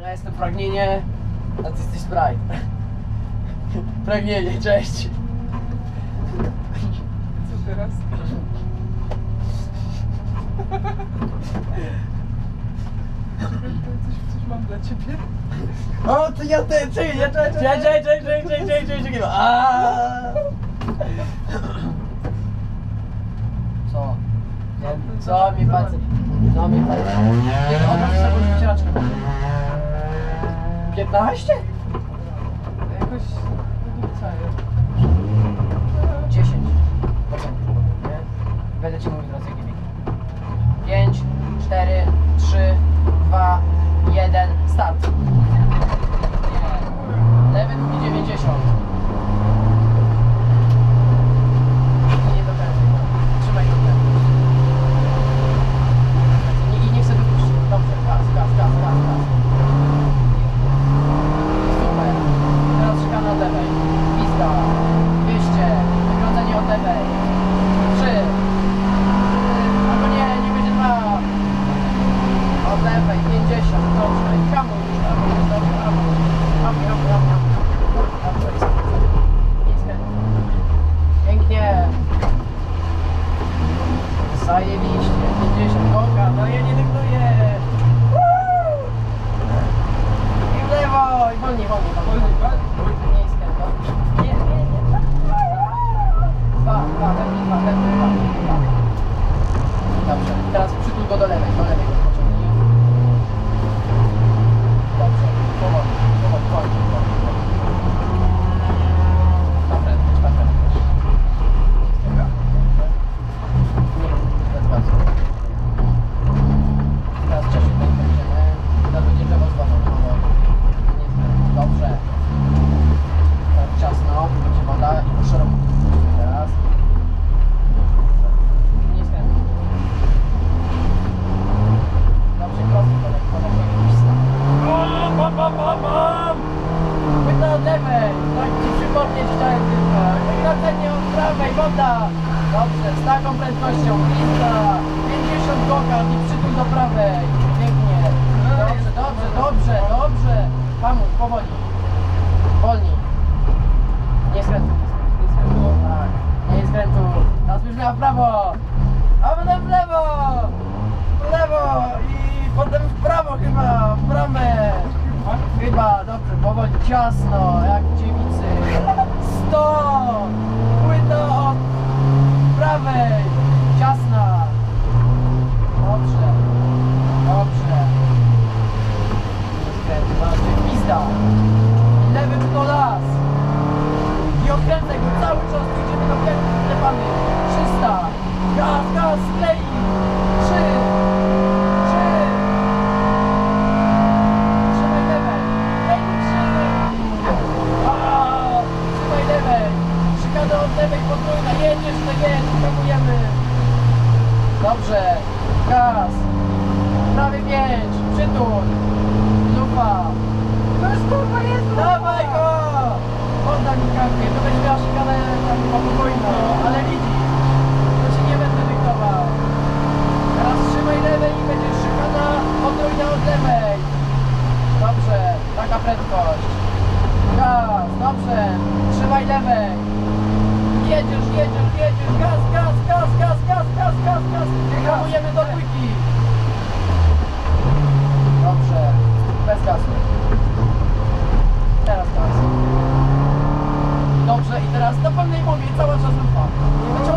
Ja jestem pragnienie, a ty jesteś Sprite. Pragnienie, cześć. Co teraz? Coś, coś mam dla ciebie. O, to ja ty, ty, ja czekaj, czekaj, czekaj, czekaj, czekaj, czekaj, czekaj, czekaj, czekaj, Aaaa! Co? Co mi facet? Co mi facet? 15? Jakoś wydupcaję. 10. Początku, nie? Będę ci mówił teraz jaki bieg. 5, 4, 3, 2, 1, start. Lewy drugi 90. Nie do końca. Trzymaj go prędkość. I nie chcę wypuścić. Dobrze, gaz, gaz, gaz, gaz, gaz. Super. Teraz szykana od lewej. Pizda. 200. Wygrodzenie od lewej. 3. Albo nie, nie będzie 2. Od lewej. 50. Dobrze. I hamuj już. Hamuj, dobrze, hamuj. Hamuj, hamuj, hamuj, hamuj. Dobrze, jest. Jest ten. Pięknie. Zajebiście. 50. Boga. No ja nie dyktuję. Woo! I w lewo. I wolniej, wolniej, wolniej. Wolniej, Nie jest kęto. Nie, nie, nie. Dwa, dwa, lepiej, dwa, lepiej, dwa, dwa. Dobrze, teraz przytul go do lewej, do lewej go pociągnij. Dobrze, powoli, powoli, powoli, powoli, powoli. Na prędkość, na prędkość. Nie, bez gazu. Teraz ciężko będziemy. Teraz będzie drzewo z wodą, powoli. Nie zbyt. Dobrze. Tak ciasno, będzie woda i szeroko. Teraz. Nie skręcaj. Dobrze, kroki do lekko, lekko i wstań. Mam, mam, mam, mam! Płyta od lewej, tak ci przypomnieć chciałem tylko. Wygradzenie od prawej, woda! Dobrze, z taką prędkością, pizza! 50 gokard i przytul do prawej. Pięknie. Dobrze, dobrze, dobrze, dobrze. Hamuj, powoli. Wolniej. Nie skrętuj. Nie skrętuj. Tak. Nie skrętuj. Teraz już miała w prawo. A potem w lewo. W lewo i potem w prawo chyba. W bramę. Chyba, dobrze, powoli, ciasno, jak dziewicy. Stop! 300. Lewym to las. I odkręcaj go cały czas, tu idziemy do lewamy. 300. Gaz, gaz, klej. 3. 3. Trzymaj lewej. Klej 3. Trzymaj lewej. Szykada od lewej potrójna. Jedziesz, to jedź. Utakujemy. Dobrze. Gaz. Prawy pięć. Przytul. Lupa. To jest kurwa jest! Dawaj go! Oddaj mi kartkę, to będzie miała szykanę tam chyba podwójną, ale widzisz, to ci nie będę dyktował. Teraz trzymaj lewej i będziesz szykana podwójna od lewej. Dobrze, taka prędkość. Gaz, dobrze, trzymaj lewej. Jedziesz, jedziesz, jedziesz, gaz, gaz, gaz, gaz, gaz, gaz, gaz, gaz. Hamujemy do dwójki. That's